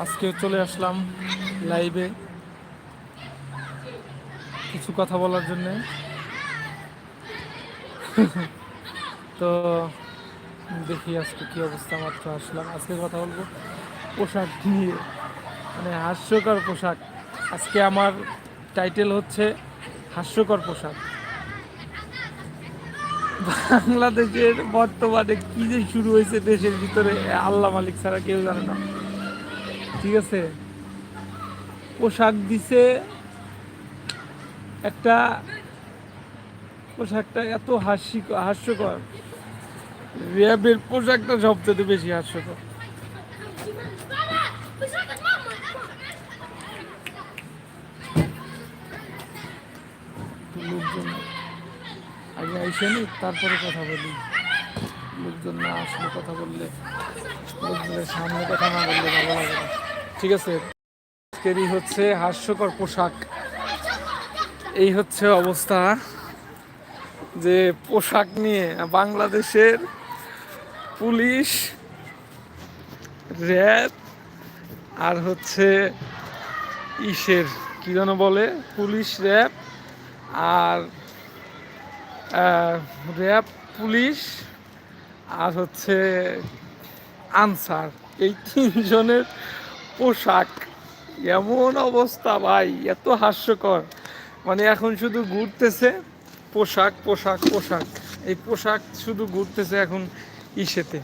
আজকেও চলে আসলাম লাইভে কিছু কথা বলার জন্যে। তো দেখি আজকে কি অবস্থা মাত্র আসলাম। আজকে কথা বলব পোশাক নিয়ে। মানে হাস্যকর পোশাক। আজকে আমার টাইটেল হচ্ছে হাস্যকর পোশাক। বাংলাদেশের বর্তমানে কি যে শুরু হয়েছে দেশের ভিতরে, আল্লাহ মালিক ছাড়া কেউ জানে না। ঠিক আছে? পোশাক দিছে একটা, পোশাকটা এত হাসি, হাস্যকর। র্যাবের পোশাকটা সবচেয়ে বেশি হাস্যকর। লোকজন, আগে আইসে নি, তারপরে কথা বলি। লোকজন না আসলে কথা বললে, লোকজনের সামনে কথা না বললে ভালো লাগে না। ঠিক আছে। আজকেরই হচ্ছে হাস্যকর পোশাক। এই হচ্ছে অবস্থা যে পোশাক নিয়ে বাংলাদেশের পুলিশ, র্যাব আর হচ্ছে ইসের, কী যেন বলে, পুলিশ, র্যাব আর র্যাব, পুলিশ আর হচ্ছে আনসার। এই তিনজনের পোশাক। এমন অবস্থা ভাই, এত হাস্যকর। মানে এখন শুধু ঘুরতেছে পোশাক পোশাক পোশাক। এই পোশাক শুধু ঘুরতেছে এখন ইসেতে।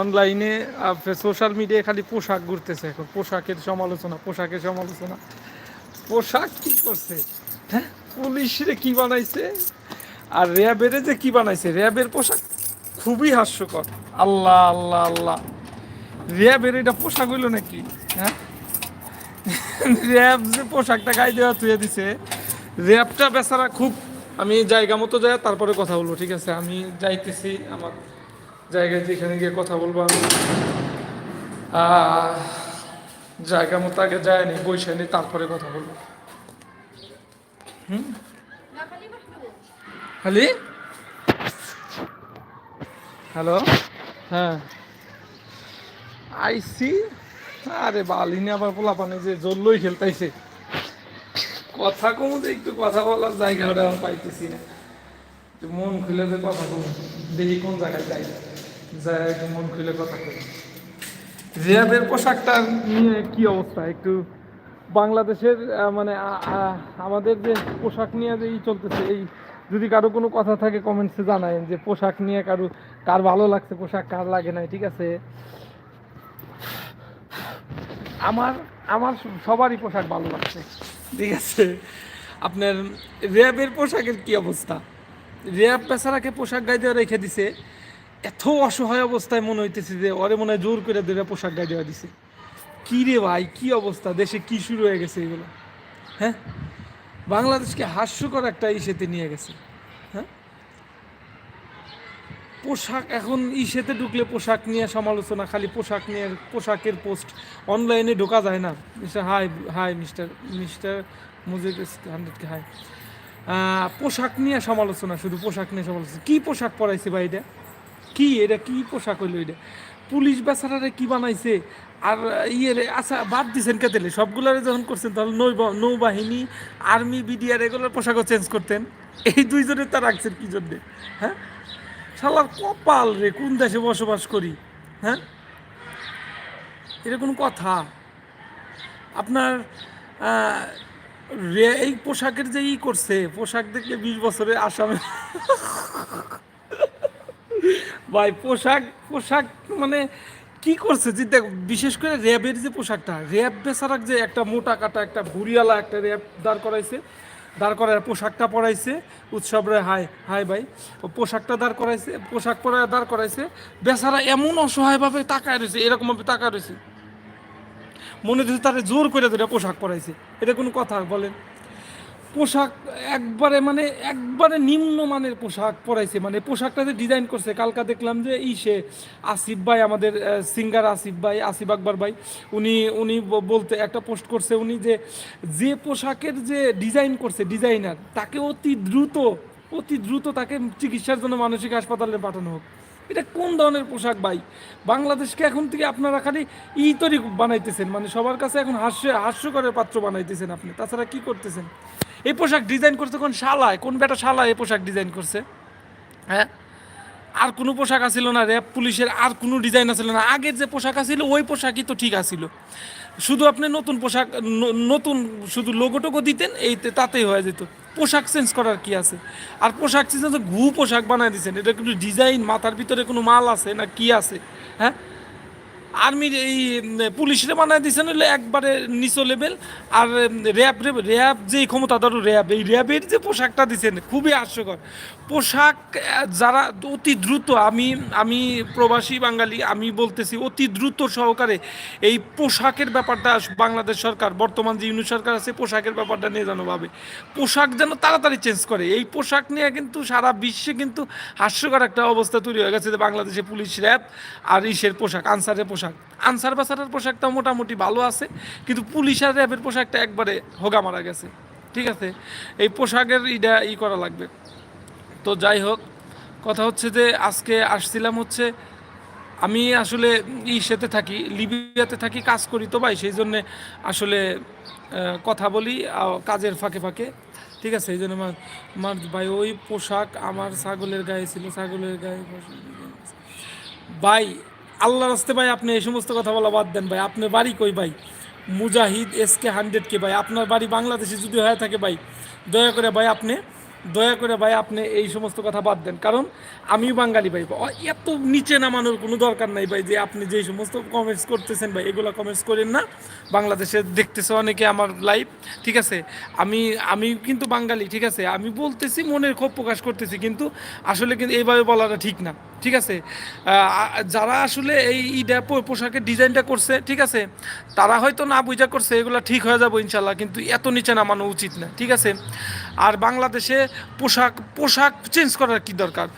অনলাইনে সোশ্যাল মিডিয়ায় খালি পোশাক ঘুরতেছে এখন। পোশাকের সমালোচনা পোশাকের সমালোচনা। পোশাক কি করছে? হ্যাঁ? পুলিশরে কি বানাইছে? আর র্যাবের যে কি বানাইছে? র্যাবের পোশাক খুবই হাস্যকর। আল্লাহ আল্লাহ আল্লাহ। র্যাবের এটা পোশাক হইল নাকি? হ্যাঁ? র্যাব যে পোশাকটা গায়ে দেওয়া তুই দিছে, র্যাবটা বেচারা খুব, আমি জায়গা মতো যাই, তারপরে কথা বলব, ঠিক আছে? আমি যাইতেছি আমার জায়গায় যেখানে গিয়ে কথা বলব আমি। জায়গা মতো আগে যায়নি বসে তারপরে কথা বলব। হুম? হ্যালো? হ্যাঁ। আইসি? আরে বালিনে আবার পোলা পানি যে জল্লই খেলতাইছে। কথা কমু যে একটু কথা বলার জায়গাটা আমি পাইতেছি না। মন খুলে যে কথা কমু, দেখি কোন জায়গায় যাই। যাই একটু মন খুলে কথা কই। রিয়াদের পোশাকটা নিয়ে কি অবস্থা? একটু বাংলাদেশের মানে আমাদের যে পোশাক নিয়ে যে ই চলতেছে, এই যদি কারও কোনো কথা থাকে কমেন্টসে জানায়েন যে পোশাক নিয়ে কারও, কার ভালো লাগছে, পোশাক কার লাগে নাই, ঠিক আছে? আমার আমার সবারই পোশাক ভালো লাগছে। ঠিক আছে। আপনার র্যাবের পোশাকের কি অবস্থা? র্যাব পেশারাকে পোশাক গায়ে দেওয়া রেখে দিছে। এত অসহায় অবস্থায় মনে হইতেছে যে ওরে মনে হয় জোর করে দেবে পোশাক গায়ে দেওয়া দিছে। কি রে ভাই, কি অবস্থা? দেশে কি শুরু হয়ে গেছে এগুলো? হ্যাঁ? বাংলাদেশকে হাস্যকর একটা ইসেতে নিয়ে গেছে। পোশাক, এখন ইসেতে ঢুকলে পোশাক নিয়ে সমালোচনা, খালি পোশাক নিয়ে, পোশাকের পোস্ট অনলাইনে ঢোকা যায় না। Mister, hi hi, mister mister Mujib হান্ড্রেডকে hi. পোশাক নিয়ে সমালোচনা শুধু, পোশাক নিয়ে সমালোচনা। কী পোশাক পরাইছে ভাই এটা? কী এটা কী পোশাক হইল এটা? পুলিশ বেচারারে কি বানাইছে? আর ইয়ে আচ্ছা বাদ দিছেন কে তেলে সবগুলারে যখন করছেন, তাহলে নৌ নৌবাহিনী, আর্মি, বিডিআর, এগুলোর পোশাকও চেঞ্জ করতেন। এই দুইজনের তা রাখছেন কি জন্যে? হ্যাঁ? শালার কপাল রে, কোন দেশে বসবাস করি? হ্যাঁ? এটা কোনো কথা। আপনার রে- এই পোশাকের যে ই করছে, পোশাক দেখলে বিশ বছরে আসামে। ভাই, পোশাক পোশাক মানে কি করছে? যে দেখ, বিশেষ করে র্যাবের যে পোশাকটা, র্যাব বেচারাক যে একটা মোটা কাটা, একটা ভুরিয়ালা একটা র্যাব দাঁড় করাইছে দাঁড় করায়, পোশাকটা পরাইছে। উৎসব রে, হাই হাই ভাই। পোশাকটা দাঁড় করাইছে, পোশাক পরায় দাঁড় করাইছে। বেচারা এমন অসহায়ভাবে তাকায় রয়েছে, এরকমভাবে তাকায় রয়েছে। মনে হচ্ছে তারা জোর করে ধরে পোশাক পরাইছে। এটা কোনো কথা বলেন। পোশাক একবারে মানে একবারে নিম্নমানের পোশাক পরাইছে মানে পোশাকটা যে ডিজাইন করছে, কালকা দেখলাম যে ই সে আসিফ ভাই, আমাদের সিঙ্গার আসিফ ভাই, আসিফ আকবর ভাই, উনি উনি বলতে একটা পোস্ট করছে উনি যে যে পোশাকের যে ডিজাইন করছে ডিজাইনার তাকে অতি দ্রুত অতি দ্রুত তাকে চিকিৎসার জন্য মানসিক হাসপাতালে পাঠানো হোক। এটা কোন ধরনের পোশাক ভাই? বাংলাদেশকে এখন থেকে আপনারা খালি ই তৈরি বানাইতেছেন মানে সবার কাছে এখন হাস্য, হাস্যকরের পাত্র বানাইতেছেন আপনি। তাছাড়া কি করতেছেন? এই পোশাক ডিজাইন করছে কোন শালায়? কোন বেটা শালায় এই পোশাক ডিজাইন করছে? হ্যাঁ? আর কোনো পোশাক আছিল না র্যাব, পুলিশের আর কোনো ডিজাইন আছিল না। আগের যে পোশাক আছিল, ওই পোশাকই তো ঠিক আছিল। শুধু আপনি নতুন পোশাক নতুন শুধু লোগোটোগো দিতেন, এই তাতেই হয়ে যেত। পোশাক চেঞ্জ করার কি আছে? আর পোশাক চেঞ্জ ঘু পোশাক বানায় দিচ্ছেন এটা কিন্তু ডিজাইন মাথার ভিতরে কোনো মাল আছে না কি আছে? হ্যাঁ? আর্মির এই পুলিশরে বানায় দিয়েছেন হলে একবারে নিচো লেভেল আর র্যাব র্যাব যে ক্ষমতাধর র্যাব, এই র্যাবের যে পোশাকটা দিচ্ছেন খুবই হাস্যকর। পোশাক যারা অতি দ্রুত, আমি আমি প্রবাসী বাঙালি, আমি বলতেছি অতি দ্রুত সহকারে এই পোশাকের ব্যাপারটা বাংলাদেশ সরকার, বর্তমান যে ইউনিট সরকার আছে, পোশাকের ব্যাপারটা নিয়ে যেন ভাবে। পোশাক যেন তাড়াতাড়ি চেঞ্জ করে, এই পোশাক নিয়ে কিন্তু সারা বিশ্বে কিন্তু হাস্যকর একটা অবস্থা তৈরি হয়ে গেছে যে বাংলাদেশে পুলিশ র্যাব আর ইসের পোশাক, আনসারের পোশাক। আনসার বাসারের পোশাকটা মোটামুটি ভালো আছে, কিন্তু পুলিশ আর র্যাবের পোশাকটা একবারে হোগা মারা গেছে। ঠিক আছে? এই পোশাকের ইটা ই করা লাগবে। তো যাই হোক, কথা হচ্ছে যে আজকে আসছিলাম হচ্ছে, আমি আসলে ইসেতে থাকি, লিবিয়াতে থাকি, কাজ করি তো ভাই, সেই জন্যে আসলে কথা বলি কাজের ফাঁকে ফাঁকে। ঠিক আছে? এই জন্য আমার আমার ভাই, ওই পোশাক আমার ছাগলের গায়ে ছিল, ছাগলের গায়ে ভাই আল্লাহ রাস্তে ভাই আপনি এই সমস্ত কথা বলা বাদ দেন ভাই। আপনার বাড়ি কই ভাই? মুজাহিদ এস কে হান্ড্রেড কে ভাই? আপনার বাড়ি বাংলাদেশে যদি হয়ে থাকে ভাই, দয়া করে ভাই আপনি দয়া করে ভাই, আপনি এই সমস্ত কথা বাদ দেন। কারণ আমিও বাঙালি ভাই এত নিচে নামানোর কোনো দরকার নাই ভাই যে আপনি যে সমস্ত কমেন্টস করতেছেন ভাই, এগুলো কমেন্টস করেন না। বাংলাদেশে দেখতেছে অনেকে আমার লাইভ ঠিক আছে? আমি আমি কিন্তু বাঙালি, ঠিক আছে? আমি বলতেছি, মনের ক্ষোভ প্রকাশ করতেছি, কিন্তু আসলে কিন্তু এইভাবে বলাটা ঠিক না, ঠিক আছে? যারা আসলে এই পো- পোশাকের ডিজাইনটা করছে, ঠিক আছে? তারা হয়তো না বুঝা করছে, এগুলো ঠিক হয়ে যাব ইনশাল্লাহ, কিন্তু এত নিচে নামানো উচিত না, ঠিক আছে? আর বাংলাদেশে পোশাক পোশাক চেঞ্জ করার কি দরকার?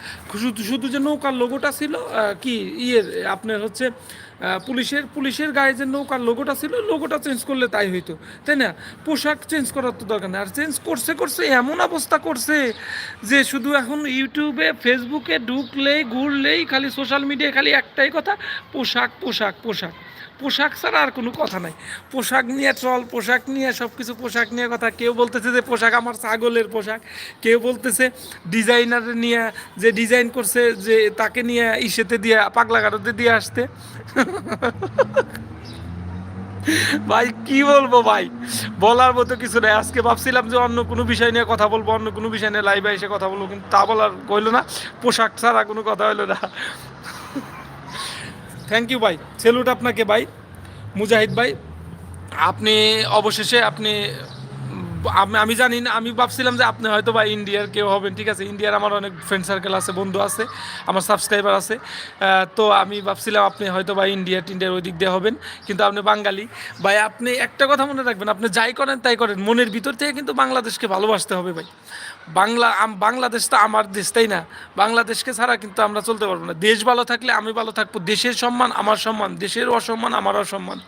শুধু শুধু যে নৌকার লোগোটা ছিল কি ইয়ের, আপনার হচ্ছে পুলিশের পুলিশের গায়ে যে নৌকার লোগোটা ছিল লোগোটা চেঞ্জ করলে তাই হইতো, তাই না? পোশাক চেঞ্জ করার তো দরকার নেই। আর চেঞ্জ করছে করছে, এমন অবস্থা করছে যে শুধু এখন ইউটিউবে ফেসবুকে ঢুকলেই, ঘুরলেই, খালি সোশ্যাল মিডিয়ায় খালি একটাই কথা, পোশাক পোশাক পোশাক। পোশাক ছাড়া আর কোনো কথা নাই। পোশাক নিয়ে চল, পোশাক নিয়ে সব কিছু পোশাক নিয়ে কথা। কেউ বলতেছে যে পোশাক আমার ছাগলের পোশাক। কেউ বলতেছে ডিজাইনার নিয়ে যে ডিজাইন করছে যে তাকে নিয়ে ইসেতে দিয়ে, পাগলা গারোতে দিয়ে আসতে। ভাই, কি বলব ভাই? বলার মতো কিছু নেই। আজকে ভাবছিলাম যে অন্য কোনো বিষয় নিয়ে কথা বলব, অন্য কোনো বিষয় নিয়ে লাইভে এসে কথা বলব, কিন্তু তা বলার কইলো না। পোশাক ছাড়া কোনো কথা হইল না। থ্যাংক ইউ ভাই। সেলুট আপনাকে ভাই, মুজাহিদ ভাই। আপনি অবশেষে আপনি, আমি জানি না, আমি ভাবছিলাম যে আপনি হয়তো বা ইন্ডিয়ার কেউ হবেন, ঠিক আছে? ইন্ডিয়ার আমার অনেক ফ্রেন্ড সার্কেল আছে, বন্ধু আছে, আমার সাবস্ক্রাইবার আছে। তো আমি ভাবছিলাম আপনি হয়তো বা ইন্ডিয়া, টিন্ডিয়ার ওই দিক দিয়ে হবেন, কিন্তু আপনি বাঙালি। ভাই, আপনি একটা কথা মনে রাখবেন, আপনি যাই করেন তাই করেন, মনের ভিতর থেকে কিন্তু বাংলাদেশকে ভালোবাসতে হবে ভাই। বাংলা বাংলাদেশ তো আমার দেশ, তাই না? বাংলাদেশকে ছাড়া কিন্তু আমরা চলতে পারব না। দেশ ভালো থাকলে আমি ভালো থাকব। দেশের সম্মান আমার সম্মান, দেশের অসম্মান আমার অসম্মান।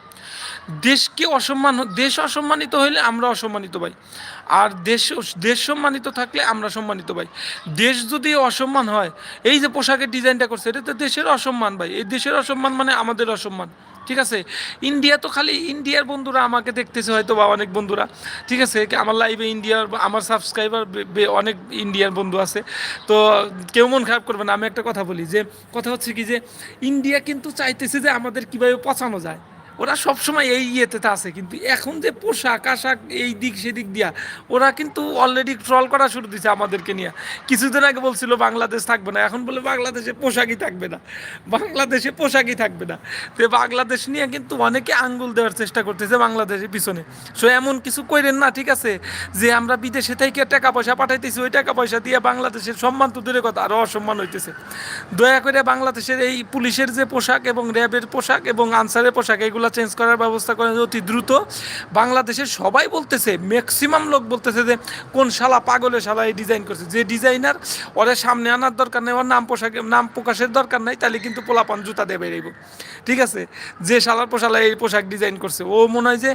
দেশকে অসম্মান দেশ অসম্মানিত হইলে আমরা অসম্মানিত ভাই। আর দেশ দেশ সম্মানিত থাকলে আমরা সম্মানিত ভাই। দেশ যদি অসম্মান হয়, এই যে পোশাকের ডিজাইনটা করছে, এটা তো দেশের অসম্মান ভাই। এই দেশের অসম্মান মানে আমাদের অসম্মান, ঠিক আছে? ইন্ডিয়া তো খালি ইন্ডিয়ার বন্ধুরা আমাকে দেখতেছে হয়তো বা অনেক বন্ধুরা, ঠিক আছে? আমার লাইভে ইন্ডিয়ার আমার সাবস্ক্রাইবার অনেক ইন্ডিয়ার বন্ধু আছে। তো কেউ মন খারাপ করবে না, আমি একটা কথা বলি যে, কথা হচ্ছে কি যে, ইন্ডিয়া কিন্তু চাইতেছে যে আমাদের কীভাবে পচানো যায়। ওরা সবসময় এই ইয়েতে আছে, কিন্তু এখন যে পোশাক আশাক এই দিক সেদিক দিয়া, ওরা কিন্তু অলরেডি ট্রল করা শুরু দিছে আমাদেরকে নিয়ে। কিছুদিন আগে বলছিল, বাংলাদেশ থাকবে না। এখন বলে, বাংলাদেশে পোশাকই থাকবে না। বাংলাদেশে পোশাকই থাকবে না। তো বাংলাদেশ নিয়ে কিন্তু অনেকে আঙ্গুল দেওয়ার চেষ্টা করতেছে বাংলাদেশের পিছনে। সো এমন কিছু কইরেন না, ঠিক আছে? যে আমরা বিদেশে থেকে টাকা পয়সা পাঠাইতেছি, ওই টাকা পয়সা দিয়ে বাংলাদেশের সম্মান তো দূরের কথা আরও অসম্মান হইতেছে। দয়া করে বাংলাদেশের এই পুলিশের যে পোশাক এবং র্যাবের পোশাক এবং আনসারের পোশাক, এগুলো চেঞ্জ করার ব্যবস্থা করেন অতি দ্রুত। বাংলাদেশের সবাই বলতেছে ম্যাক্সিমাম লোক বলতেছে যে, কোন শালা পাগলে শালা এই ডিজাইন করছে। যে ডিজাইনার ওরা সামনে আনার দরকার নেই, ওর নাম পোশাকে, নাম প্রকাশের দরকার নাই, তাহলে কিন্তু পোলাপান জুতা দেবে বেরিয়ে ঠিক আছে? যে শালার পোশালা এই পোশাক ডিজাইন করছে, ও মনে হয় যে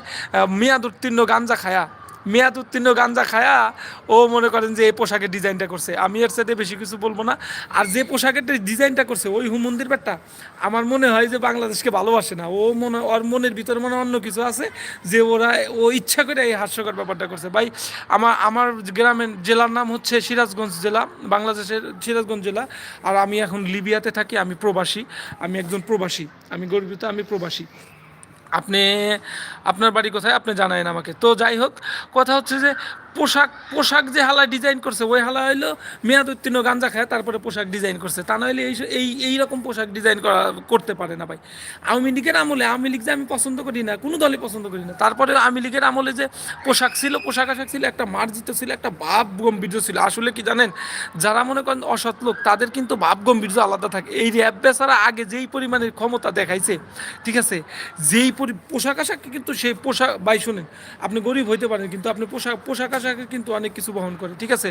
মেয়াদ উত্তীর্ণ গাঞ্জা খায়া মেয়াদ উত্তীর্ণ গাঞ্জা খায়া ও মনে করেন যে এই পোশাকের ডিজাইনটা করছে। আমি এর সাথে বেশি কিছু বলব না। আর যে পোশাকের ডিজাইনটা করছে, ওই হুমন্দির ব্যাটটা আমার মনে হয় যে বাংলাদেশকে ভালোবাসে না। ও মনে ওর মনের ভিতরে মনে অন্য কিছু আছে যে ওরা ও ইচ্ছা করে এই হাস্যকর ব্যাপারটা করছে। ভাই, আমার আমার গ্রামের জেলার নাম হচ্ছে সিরাজগঞ্জ জেলা, বাংলাদেশের সিরাজগঞ্জ জেলা। আর আমি এখন লিবিয়াতে থাকি, আমি প্রবাসী। আমি একজন প্রবাসী। আমি গর্বিত, আমি প্রবাসী। আপনি আপনার বাড়ি কোথায়? আপনি জানায়েন আমাকে। তো যাই হোক কথা হচ্ছে যে পোশাক পোশাক যে হালা ডিজাইন করছে, ওই হালা হইল মেয়াদ উত্তীর্ণ, গাঞ্জা খায়, তারপরে পোশাক ডিজাইন করছে। তা নাহলে এই এই এই রকম পোশাক ডিজাইন করা, করতে পারে না ভাই। আওয়ামী লীগের আমলে, আওয়ামী লীগ যে আমি পছন্দ করি না, কোনো দলই পছন্দ করি না। তারপরে আওয়ামী লীগের আমলে যে পোশাক ছিল, পোশাক আশাক ছিল, একটা মার্জিত ছিল, একটা ভাব গম্ভীর্য ছিল। আসলে কি জানেন, যারা মনে করেন অসৎ লোক, তাদের কিন্তু ভাব গম্ভীর্য আলাদা থাকে। এই র্যাব বেচারা আগে যেই পরিমাণের ক্ষমতা দেখাইছে, ঠিক আছে, যেই পরি, পোশাক আশাক কিন্তু সেই পোশাক বাই শুনেন, আপনি গরিব হইতে পারেন, কিন্তু আপনি পোশাক পোশাক আশাকে কিন্তু অনেক কিছু বহন করে, ঠিক আছে?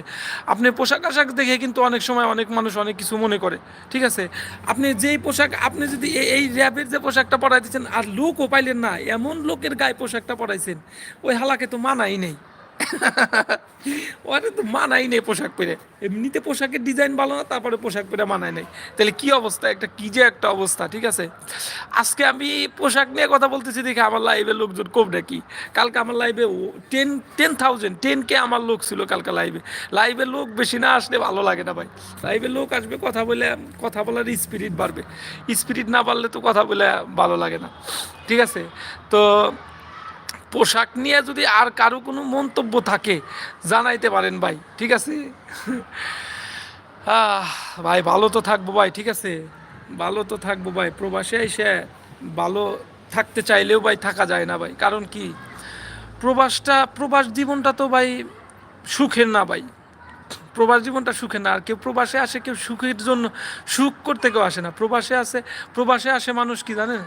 আপনি পোশাক আশাক দেখে কিন্তু অনেক সময় অনেক মানুষ অনেক কিছু মনে করে, ঠিক আছে? আপনি যেই পোশাক, আপনি যদি এই র্যাবের যে পোশাকটা পরাই দিচ্ছেন আর লোকও পাইলেন না, এমন লোকের গায়ে পোশাকটা পরাইছেন, ওই হালাকে তো মানাই নেই। ওরে তো মানাই নেই পোশাক পরে? এমনিতে পোশাকের ডিজাইন ভালো না, তারপরে পোশাক পরে মানায় নেই। তাহলে কি অবস্থা? একটা কি যে একটা অবস্থা, ঠিক আছে? আজকে আমি পোশাক নিয়ে কথা বলতেছি দেখে আমার লাইভে লোকজন কম নাকি। কালকে আমার লাইভে টেন টেন থাউজেন্ড টেন কে আমার লোক ছিল কালকে লাইভে লাইভে লোক বেশি না আসলে ভালো লাগে না ভাই। লাইভে লোক আসবে, কথা বলে, কথা বলার স্পিরিট বাড়বে। স্পিরিট না বাড়লে তো কথা বলে ভালো লাগে না। ঠিক আছে? তো পোশাক নিয়ে যদি আর কারও কোনো মন্তব্য থাকে, জানাইতে পারেন ভাই, ঠিক আছে? ভাই, ভালো তো থাকব ভাই, ঠিক আছে? ভালো তো থাকব ভাই, প্রবাসে এসে ভালো থাকতে চাইলেও ভাই থাকা যায় না ভাই, কারণ কি? প্রবাসটা, প্রবাস জীবনটা তো ভাই সুখের না ভাই। প্রবাস জীবনটা সুখের না, আর কেউ প্রবাসে আসে কেউ সুখের জন্য, সুখ করতে কেউ আসে না। প্রবাসে আসে প্রবাসে আসে মানুষ কি জানেন?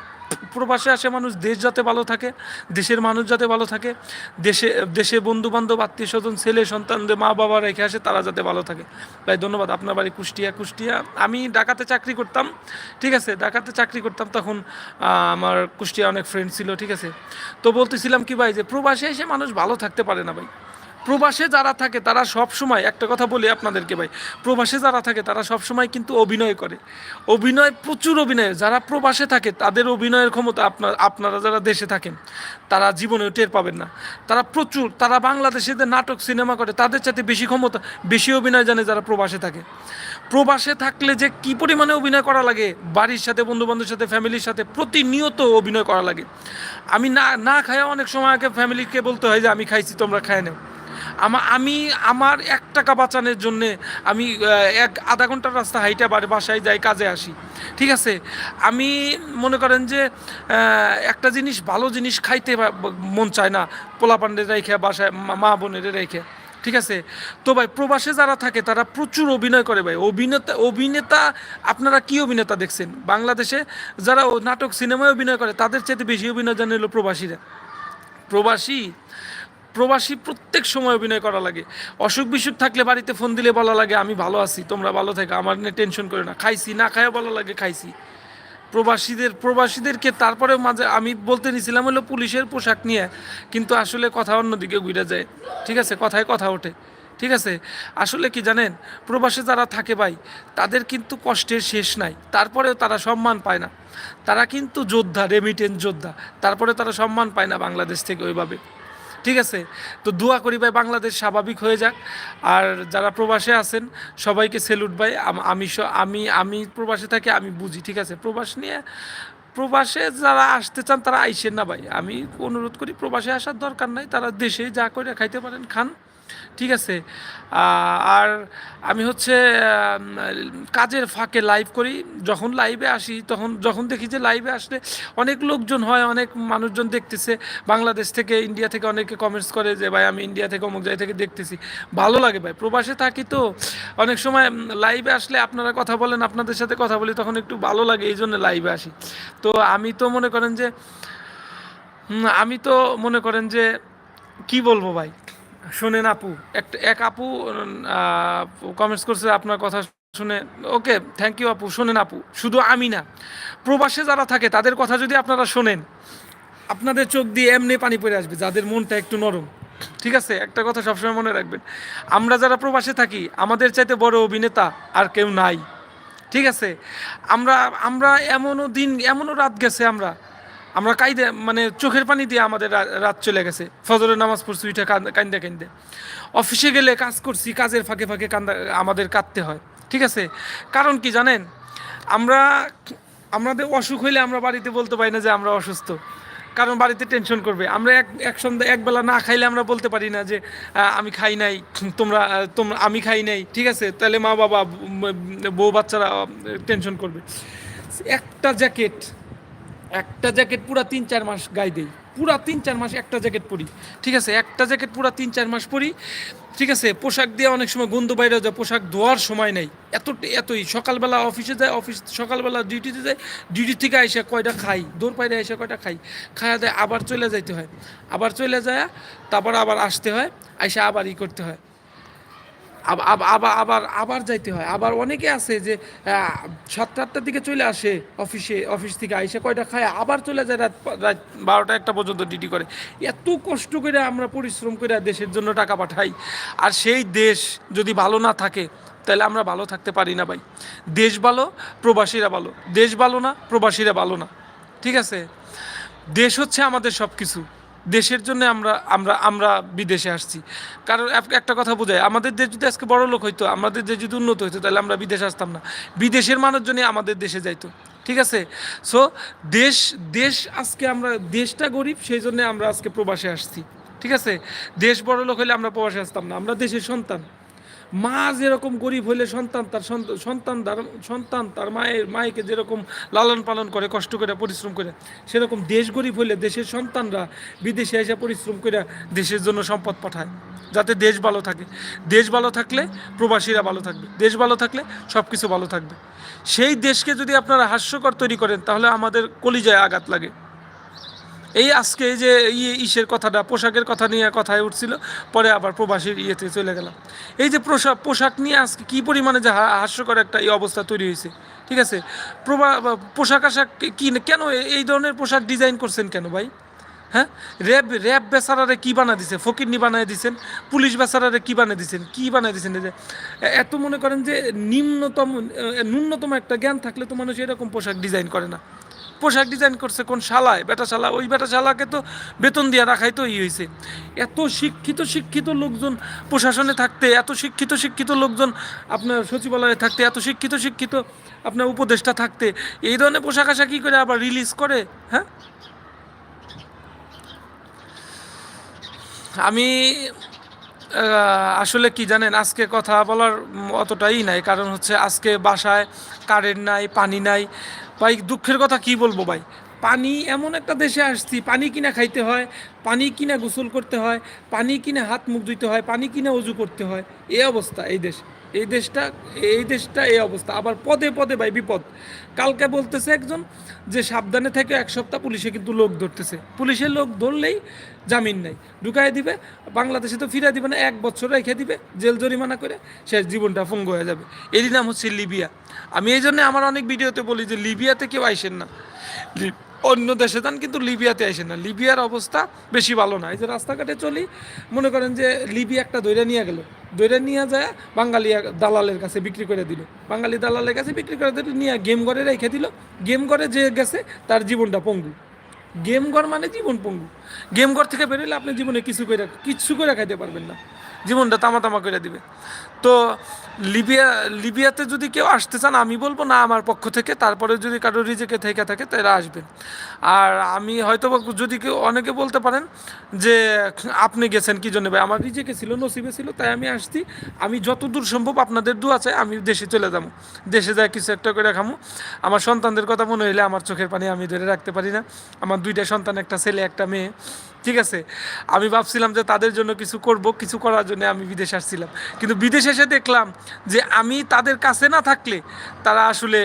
প্রবাসে আসে মানুষ, দেশ যাতে ভালো থাকে, দেশের মানুষ যাতে ভালো থাকে, দেশে দেশে বন্ধু বান্ধব আত্মীয় স্বজন, ছেলে, সন্তানদের মা বাবা রেখে আসে, তারা যাতে ভালো থাকে। ভাই, ধন্যবাদ। আপনার বাড়ি কুষ্টিয়া কুষ্টিয়া। আমি ঢাকাতে চাকরি করতাম, ঠিক আছে? ঢাকাতে চাকরি করতাম, তখন আমার কুষ্টিয়া অনেক ফ্রেন্ড ছিল, ঠিক আছে? তো বলতেছিলাম কি ভাই যে, প্রবাসে এসে মানুষ ভালো থাকতে পারে না ভাই। প্রবাসে যারা থাকে, তারা সব সময় একটা কথা বলি আপনাদেরকে ভাই, প্রবাসে যারা থাকে, তারা সব সময় কিন্তু অভিনয় করে। অভিনয়, প্রচুর অভিনয়। যারা প্রবাসে থাকে, তাদের অভিনয়ের ক্ষমতা আপনার, আপনারা যারা দেশে থাকেন, তারা জীবনেও টের পাবেন না। তারা প্রচুর, তারা বাংলাদেশে যে নাটক, সিনেমা করে, তাদের চাইতে বেশি ক্ষমতা, বেশি অভিনয় জানে যারা প্রবাসে থাকে। প্রবাসে থাকলে যে কি পরিমাণে অভিনয় করা লাগে, বাড়ির সাথে বন্ধু বান্ধবের সাথে, ফ্যামিলির সাথে, প্রতিনিয়ত অভিনয় করা লাগে। আমি না না খায় অনেক সময় আগে ফ্যামিলিকে বলতে হয় যে, আমি খাইছি, তোমরা খায় নাও। আমা আমি আমার এক টাকা বাঁচানোর জন্যে আমি এক আধা ঘণ্টার রাস্তা হাইটা বাসায় যাই, কাজে আসি। ঠিক আছে? আমি মনে করেন যে একটা জিনিস, ভালো জিনিস খাইতে মন চায় না পোলা পান্ডে রেখে, বাসায় মা- বোনের রেখে। ঠিক আছে? তো ভাই, প্রবাসে যারা থাকে, তারা প্রচুর অভিনয় করে ভাই। অভিনেতা অভিনেতা, আপনারা কি অভিনেতা দেখছেন? বাংলাদেশে যারা নাটক, সিনেমায় অভিনয় করে, তাদের চেয়ে বেশি অভিনয় জানে প্রবাসীরা। প্রবাসী প্রবাসী প্রত্যেক সময় অভিনয় করা লাগে। অসুখ বিসুখ থাকলে বাড়িতে ফোন দিলে বলা লাগে, আমি ভালো আছি, তোমরা ভালো থাকো, আমার নিয়ে টেনশন করে না, খাইছি, না খাইয়া বলা লাগে, খাইছি। প্রবাসীদের, প্রবাসীদেরকে তারপরে মাঝে আমি বলতে নিছিলাম হলো পুলিশের পোশাক নিয়ে, কিন্তু আসলে কথা অন্যদিকে ঘুরে যায়। ঠিক আছে? কথায় কথা ওঠে। ঠিক আছে? আসলে কি জানেন? প্রবাসে যারা থাকে ভাই, তাদের কিন্তু কষ্টের শেষ নাই। তারপরেও তারা সম্মান পায় না। তারা কিন্তু যোদ্ধা রেমিটেন্স যোদ্ধা। তারপরে তারা সম্মান পায় না বাংলাদেশ থেকে ওইভাবে। ঠিক আছে? তো দোয়া করি ভাই বাংলাদেশ স্বাভাবিক হয়ে যাক। আর যারা প্রবাসে আছেন, সবাইকে সেলুট ভাই। আমি আমি আমি প্রবাসে থাকি, আমি বুঝি, ঠিক আছে? প্রবাস নিয়ে, প্রবাসে যারা আসতে চান, তারা আইসেন না ভাই। আমি অনুরোধ করি, প্রবাসে আসার দরকার নাই। তারা দেশে যা করে খাইতে পারেন, খান। ঠিক আছে? আর আমি হচ্ছে কাজের ফাঁকে লাইভ করি। যখন লাইভে আসি, তখন, যখন দেখি যে লাইভে আসলে অনেক লোকজন হয়, অনেক মানুষজন দেখতেছে। বাংলাদেশ থেকে ইন্ডিয়া থেকে অনেকে কমেন্টস করে যে, ভাই, আমি ইন্ডিয়া থেকে, অমুক জায়গা থেকে দেখতেছি। ভালো লাগে ভাই। প্রবাসে থাকি তো, অনেক সময় লাইভে আসলে আপনারা কথা বলেন, আপনাদের সাথে কথা বলি, তখন একটু ভালো লাগে এই জন্য লাইভে আসি। তো আমি তো মনে করেন যে আমি তো মনে করেন যে, কি বলব ভাই? শোনেন আপু, একটা, এক আপু কমেন্টস করছে আপনার কথা শুনে, ওকে থ্যাংক ইউ আপু, শোনেন আপু, শুধু আমি না, প্রবাসে যারা থাকে তাদের কথা যদি আপনারা শোনেন, আপনাদের চোখ দিয়ে এমনি পানি পড়ে আসবে, যাদের মনটা একটু নরম, ঠিক আছে? একটা কথা সবসময় মনে রাখবেন, আমরা যারা প্রবাসে থাকি, আমাদের চাইতে বড় অভিনেতা আর কেউ নাই, ঠিক আছে? আমরা আমরা এমনও দিন, এমনও রাত গেছে আমরা আমরা কাইদে মানে চোখের পানি দিয়ে আমাদের রাত চলে গেছে। ফজরের নামাজ পড়ছি উঠে কান্দে কান্দে অফিসে গেলে কাজ করছি, কাজের ফাঁকে ফাঁকে কান্দা, আমাদের কাঁদতে হয়। ঠিক আছে? কারণ কি জানেন? আমরা, আমাদের অসুখ হইলে আমরা বাড়িতে বলতে পারি না যে আমরা অসুস্থ। কারণ বাড়িতে টেনশন করবে। আমরা এক এক সন্ধ্যা একবেলা না খাইলে আমরা বলতে পারি না যে আমি খাই নাই, তোমরা তোমরা আমি খাই নাই। ঠিক আছে? তাহলে মা বাবা বউ বাচ্চারা টেনশন করবে। একটা জ্যাকেট একটা জ্যাকেট পুরা তিন চার মাস গায়ে দেই। পুরা তিন চার মাস একটা জ্যাকেট পরি। ঠিক আছে, একটা জ্যাকেট পুরা তিন চার মাস পরি। ঠিক আছে, পোশাক দিয়ে অনেক সময় গন্ধ বাইরে যায়, পোশাক ধোয়ার সময় নেই। এত, এতই সকালবেলা অফিসে যায় অফিস সকালবেলা ডিউটিতে যায় ডিউটি থেকে আইসা কয়টা খাই? দৌড় পাইরে আইসা কয়টা খাই? খাওয়া দেয়, আবার চলে যাইতে হয়। আবার চলে যায়, তারপর আবার আসতে হয়, আইসা আবার ই করতে হয়। আবার আবার আবার যাইতে হয়। আবার অনেকে আছে যে সাতটা আটটার দিকে চলে আসে অফিসে, অফিস থেকে আইসে কয়টা খায়, আবার চলে যায় রাত রাত বারোটা একটা পর্যন্ত ডিউটি করে। এত কষ্ট করে আমরা পরিশ্রম করে দেশের জন্য টাকা পাঠাই। আর সেই দেশ যদি ভালো না থাকে, তাহলে আমরা ভালো থাকতে পারি না ভাই। দেশ ভালো, প্রবাসীরা ভালো। দেশ ভালো না, প্রবাসীরা ভালো না। ঠিক আছে? দেশ হচ্ছে আমাদের সব কিছু দেশের জন্য আমরা আমরা আমরা বিদেশে আসছি। কারণ একটা কথা বোঝায়, আমাদের দেশ যদি আজকে বড় লোক হইতো, আমাদের দেশ যদি উন্নত হইতো, তাহলে আমরা বিদেশে আসতাম না। বিদেশের মানুষজনই আমাদের দেশে যাইতো, ঠিক আছে? সো দেশ দেশ আজকে আমরা, দেশটা গরিব সেই জন্য আমরা আজকে প্রবাসে আসছি, ঠিক আছে? দেশ বড় লোক হলে আমরা প্রবাসে আসতাম না, আমরা দেশের সন্তান। মা যেরকম গরিব হলে সন্তান তার সন্ত- সন্তান সন্তান তার মায়ের মায়েকে যেরকম লালন পালন করে, কষ্ট করে, পরিশ্রম করে, সেরকম দেশ গরিব হলে দেশের সন্তানরা বিদেশে এসে পরিশ্রম করে দেশের জন্য সম্পদ পাঠায়, যাতে দেশ ভালো থাকে। দেশ ভালো থাকলে প্রবাসীরা ভালো থাকবে। দেশ ভালো থাকলে সব কিছু ভালো থাকবে। সেই দেশকে যদি আপনারা হাস্যকর তৈরি করেন, তাহলে আমাদের কলিজায় আঘাত লাগে। এই আজকে যে ইয়ে ইসের কথাটা, পোশাকের কথা নিয়ে কথায় উঠছিল, পরে আবার প্রবাসীর ইয়েতে চলে গেলাম। এই যে পোশাক পোশাক নিয়ে আজকে কী পরিমাণে যে হাস্যকর একটা এই অবস্থা তৈরি হয়েছে? ঠিক আছে? প্রবা, পোশাক আশাক কি কেন এই ধরনের পোশাক ডিজাইন করছেন কেন ভাই? হ্যাঁ? র্যাব র্যাব বেচারারে কী বানা দিছে? ফকিরনি বানায় দিছেন? পুলিশ বেচারারে কী বানিয়ে দিছেন? কী বানিয়ে দিছেন? এই যে এত মনে করেন যে নিম্নতম ন্যূনতম একটা জ্ঞান থাকলে তো মানুষ এরকম পোশাক ডিজাইন করে না। পোশাক ডিজাইন করছে, কোন শালায়? বেটা শালা, ওই বেটা শালাকে তো বেতন দিয়ে রাখাই তো ই হয়েছে এত শিক্ষিত শিক্ষিত লোকজন প্রশাসনে থাকতে, এত শিক্ষিত শিক্ষিত লোকজন আপনার সচিবালয়ে থাকতে, এত শিক্ষিত শিক্ষিত আপনার উপদেষ্টা থাকতে, এই ধরনের পোশাক আশাক কী করে আবার রিলিজ করে? হ্যাঁ? আমি আসলে কি জানেন, আজকে কথা বলার অতটাই নাই, কারণ হচ্ছে আজকে বাসায় কারেন্ট নাই, পানি নাই ভাই, দুঃখের কথা কি বলব ভাই? পানি এমন একটা দেশে আসছি, পানি কিনা খাইতে হয়, পানি কিনা গোসল করতে হয়, পানি কিনা হাত মুখ ধুইতে হয়, পানি কিনা উজু করতে হয়। এই অবস্থা এই দেশ। এই দেশটা এই দেশটা এই অবস্থা। আবার পদে পদে ভাই বিপদ। কালকে বলতেছে একজন যে সাবধানে থেকে, এক সপ্তাহ পুলিশে কিন্তু লোক ধরতেছে। পুলিশের লোক ধরলেই জামিন নাই ঢুকাই দিবে, বাংলাদেশে তো ফিরে দিবে না, এক বছর রেখে দিবে জেল জরিমানা করে, শেষ জীবনটা ফঙ্গ হয়ে যাবে। এরই নাম হচ্ছে লিবিয়া। আমি এই জন্য আমার অনেক ভিডিওতে বলি যে লিবিয়াতে কেউ আইসেন না। অন্য দেশে যান, কিন্তু লিবিয়াতে আইসেন না। লিবিয়ার অবস্থা বেশি ভালো না। এই যে রাস্তাঘাটে চলি, মনে করেন যে লিবিয়া একটা দৈরা নিয়ে গেল। দৈরা নিয়ে যায় বাঙালি দালালের কাছে বিক্রি করে দিল। বাঙালি দালালের কাছে বিক্রি করে দিল, নিয়ে গেম ঘরে রেখে দিল। গেম ঘরে যে গেছে, তার জীবনটা পঙ্গু। গেম ঘর মানে জীবন পঙ্গু। গেম ঘর থেকে বেরোলে আপনি জীবনে কিছু করে কিচ্ছু করে খাইতে পারবেন না। জীবনটা তামা তামা করে দিবে। তো লিবিয়া, লিবিয়াতে যদি কেউ আসতে চান, আমি বলব না আমার পক্ষ থেকে, তারপরে যদি কারও রিজেকে থেকে থাকে, তারা আসবেন। আর আমি হয়তো যদি কেউ, অনেকে বলতে পারেন যে, আপনি গেছেন কি জন্য? ভাই, আমার রিজেকে ছিল, নসিবে ছিল, তাই আমি আসছি। আমি যতদূর সম্ভব আপনাদের দু আছে আমি দেশে চলে যাব। দেশে যায় কিছু একটা করে খামো। আমার সন্তানদের কথা মনে হইলে আমার চোখের পানি আমি ধরে রাখতে পারি না। আমার দুইটা সন্তান, একটা ছেলে, একটা মেয়ে। ঠিক আছে? আমি ভাবছিলাম যে তাদের জন্য কিছু করব, কিছু করার জন্য আমি বিদেশে আসছিলাম। কিন্তু বিদেশে এসে দেখলাম যে আমি তাদের কাছে না থাকলে তারা আসলে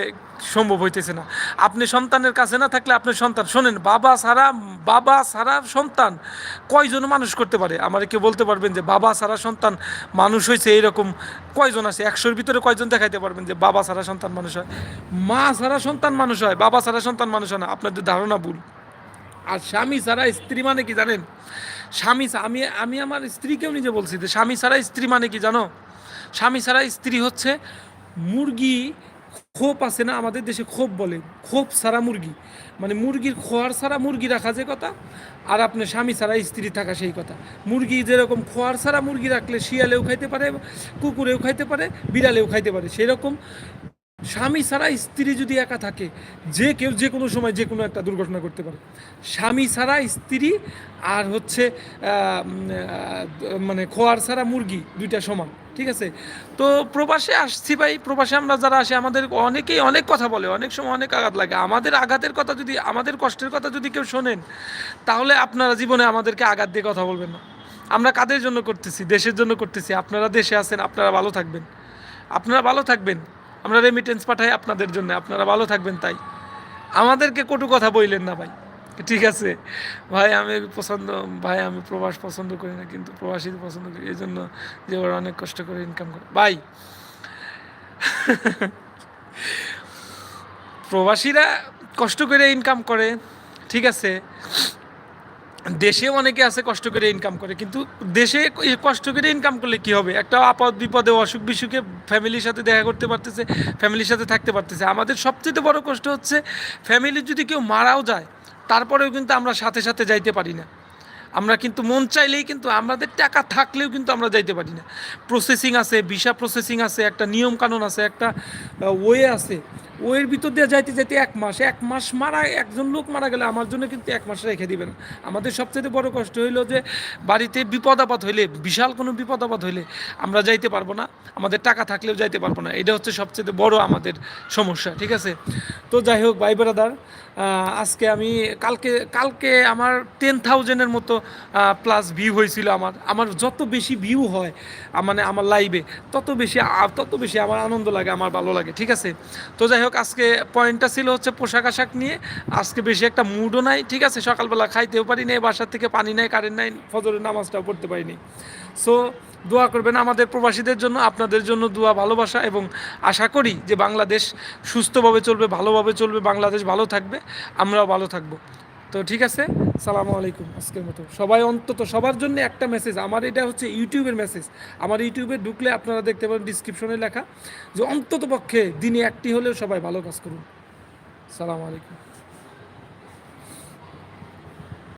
সম্ভব হইতেছে না। আপনি সন্তানের কাছে না থাকলে আপনার সন্তান, শোনেন, বাবা ছাড়া বাবা ছাড়া সন্তান কয়জন মানুষ করতে পারে? আমার কেউ বলতে পারবেন যে বাবা ছাড়া সন্তান মানুষ হয়েছে এইরকম কয়জন আছে? একশোর ভিতরে কয়জন দেখাইতে পারবেন যে বাবা ছাড়া সন্তান মানুষ হয়? মা ছাড়া সন্তান মানুষ হয়, বাবা ছাড়া সন্তান মানুষ হয় না? আপনাদের ধারণা ভুল। আর স্বামী ছাড়া স্ত্রী মানে কি জানেন? স্বামী আমি আমি আমার স্ত্রীকেও নিজে বলছি যে স্বামী ছাড়া স্ত্রী মানে কি জানো? স্বামী ছাড়া স্ত্রী হচ্ছে মুরগি খোপ আছে না, আমাদের দেশে খোপ বলে। খোপ ছাড়া মুরগি। মানে মুরগির খোয়ার ছাড়া মুরগি রাখা যে কথা, আর আপনার স্বামী ছাড়া স্ত্রী থাকা সেই কথা। মুরগি যেরকম খোয়ার ছাড়া মুরগি রাখলে শিয়ালেও খাইতে পারে, কুকুরেও খাইতে পারে, বিড়ালেও খাইতে পারে, সেরকম স্বামী ছাড়া স্ত্রী যদি একা থাকে, যে কেউ যে কোনো সময় যে কোনো একটা দুর্ঘটনা করতে পারে। স্বামী ছাড়া স্ত্রী আর হচ্ছে মানে খোয়ার ছাড়া মুরগি দুইটা সমান, ঠিক আছে? তো প্রবাসে আসছি ভাই, প্রবাসে আমরা যারা আসি, আমাদের অনেকেই অনেক কথা বলে, অনেক সময় অনেক আঘাত লাগে। আমাদের আঘাতের কথা যদি, আমাদের কষ্টের কথা যদি কেউ শোনেন, তাহলে আপনারা জীবনে আমাদেরকে আঘাত দিয়ে কথা বলবেন না। আমরা কাদের জন্য করতেছি? দেশের জন্য করতেছি। আপনারা দেশে আছেন, আপনারা ভালো থাকবেন। আপনারা ভালো থাকবেন। আমরা রেমিটেন্স পাঠাই আপনাদের জন্য, আপনারা ভালো থাকবেন তাই। আমাদেরকে কটু কথা বইলেন না ভাই, ঠিক আছে? ভাই, আমি পছন্দ, ভাই, আমি প্রবাস পছন্দ করি না, কিন্তু প্রবাসী পছন্দ করি, এই জন্য যে ওরা অনেক কষ্ট করে ইনকাম করে। ভাই, প্রবাসীরা কষ্ট করে ইনকাম করে, ঠিক আছে? দেশেও অনেকে আছে কষ্ট করে ইনকাম করে, কিন্তু দেশে কষ্ট করে ইনকাম করলে কি হবে? একটা আপদ বিপদে, অসুখ বিসুখে ফ্যামিলির সাথে দেখা করতে পারতেছে ফ্যামিলির সাথে থাকতে পারতেছে। আমাদের সবচেয়ে বড় কষ্ট হচ্ছে ফ্যামিলির যদি কেউ মারাও যায়, তারপরেও কিন্তু আমরা সাথে সাথে যাইতে পারি না। আমরা কিন্তু মন চাইলেই কিন্তু, আমাদের টাকা থাকলেও কিন্তু আমরা যাইতে পারি না। প্রসেসিং আছে ভিসা প্রসেসিং আছে, একটা নিয়ম কানুন আছে, একটা ওয়ে আছে। ওয়ের ভিতর দিয়ে যাইতে যাইতে এক মাস এক মাস মারা, একজন লোক মারা গেলে আমার জন্য কিন্তু এক মাস রেখে দিবেন। আমাদের সবচেয়ে বড় কষ্ট হইল যে বাড়িতে বিপদ আপদ হইলে, বিশাল কোনো বিপদ আপদ হইলে আমরা যাইতে পারব না, আমাদের টাকা থাকলেও যাইতে পারব না। এটা হচ্ছে সবচেয়ে বড় আমাদের সমস্যা, ঠিক আছে? তো যাই হোক ভাই ব্রাদার আজকে আমি কালকে কালকে আমার টেন থাউজেন্ডের মতো প্লাস ভিউ হয়েছিল আমার। আমার যত বেশি ভিউ হয় মানে আমার লাইভে তত বেশি তত বেশি আমার আনন্দ লাগে, আমার ভালো লাগে, ঠিক আছে? তো যাই হোক, আজকে পয়েন্টটা ছিল হচ্ছে পোশাক আশাক নিয়ে। আজকে বেশি একটা মুডও নাই, ঠিক আছে? সকালবেলা খাইতেও পারি নাই, বাসার থেকে পানি নাই কারেন্ট নাই, ফজরের নামাজটাও পড়তে পারিনি। সো দোয়া করবেন আমাদের প্রবাসীদের জন্য, আপনাদের জন্য দোয়া, ভালোবাসা এবং আশা করি যে বাংলাদেশ সুস্থভাবে চলবে, ভালোভাবে চলবে, বাংলাদেশ ভালো থাকবে, আমরাও ভালো থাকব। তো ঠিক আছে, সালামু আলাইকুম আজকের মতো। সবাই অন্তত সবার জন্য একটা মেসেজ আমার এটা হচ্ছে ইউটিউবের মেসেজ আমার ইউটিউবে ঢুকলে আপনারা দেখতে পারেন ডিসক্রিপশনে লেখা যে অন্তত পক্ষে দিনে একটি হলেও সবাই ভালো কাজ করুন। সালামু আলাইকুম।